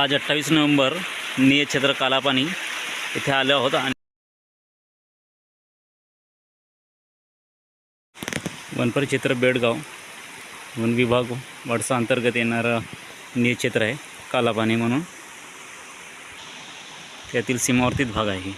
आज अठ्ठावीस नोव्हेंबर निय क्षेत्र कालापाणी इथे आलो आहोत आणि वनपर क्षेत्र बेडगाव वन विभाग वडसा अंतर्गत येणारं निय क्षेत्र आहे कालापाणी म्हणून. त्यातील सीमावर्तीत भाग आहे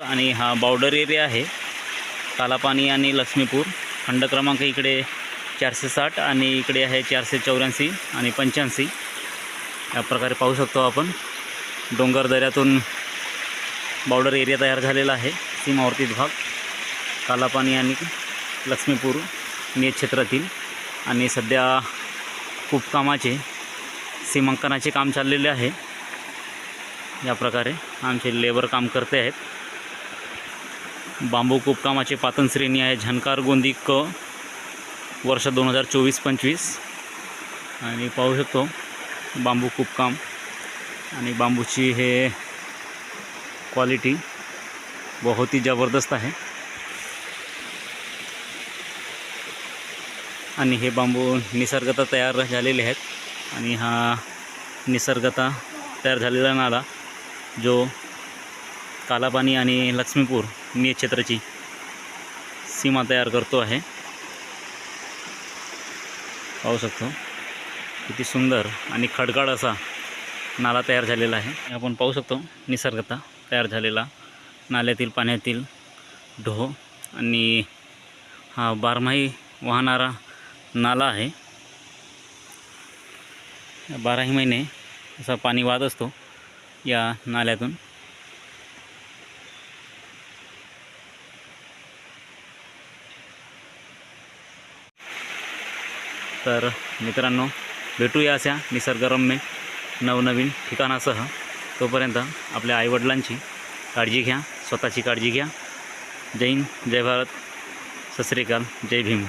आणि हा बॉर्डर एरिया आहे. कालापाणी आणि लक्ष्मीपूर. खंड क्रमांक इकडे चारशे साठ आणि इकडे आहे चारशे चौऱ्याऐंशी आणि पंच्याऐंशी. या प्रकारे पाहू शकतो आपण. डोंगर दऱ्यातून बॉर्डर एरिया तयार झालेला आहे. सीमावर्तीत भाग. कालापाणी आणि लक्ष्मीपूर निय क्षेत्रातील आणि सध्या खूप कामाचे सीमांकनाचे काम चाललेले आहे. या प्रकारे आमचे लेबर काम करते आहेत. बांबू कुपकामाचे पातन श्रेणी आहे झनकार गोंदी क वर्ष दोन हजार चोवीस पंचवीस. आणि पाहू शकतो बांबू कुपकाम आणि बांबूची हे क्वालिटी बहुत ही ज़बरदस्त आहे. आणि हे बांबू निसर्गता तयार झालेले आहेत. आणि हा निसर्गता तयार झालेला नाला जो कालापाणी आणि लक्ष्मीपूर मी क्षेत्राची सीमा तयार करतो आहे. पाहू शकतो. किती सुंदर आणि खडकाळ असा नाला तयार झालेला आहे. आपण पाहू शकतो निसर्गता तयार झालेला. नाल्यातील पाण्यातील ढो आणि हा बारमाही वाहणारा नाला आहे. बाराही महिने असा पाणी वाहत असतो या नाल्यातून. तर मित्रांनो भेटूया अशा निसर्गरम्य नवनवीन ठिकाणासह. तोपर्यंत आपल्या आईवडिलांची काळजी घ्या स्वतःची काळजी घ्या. जय हिंद जय भारत. सत श्रीकाल जय भीम.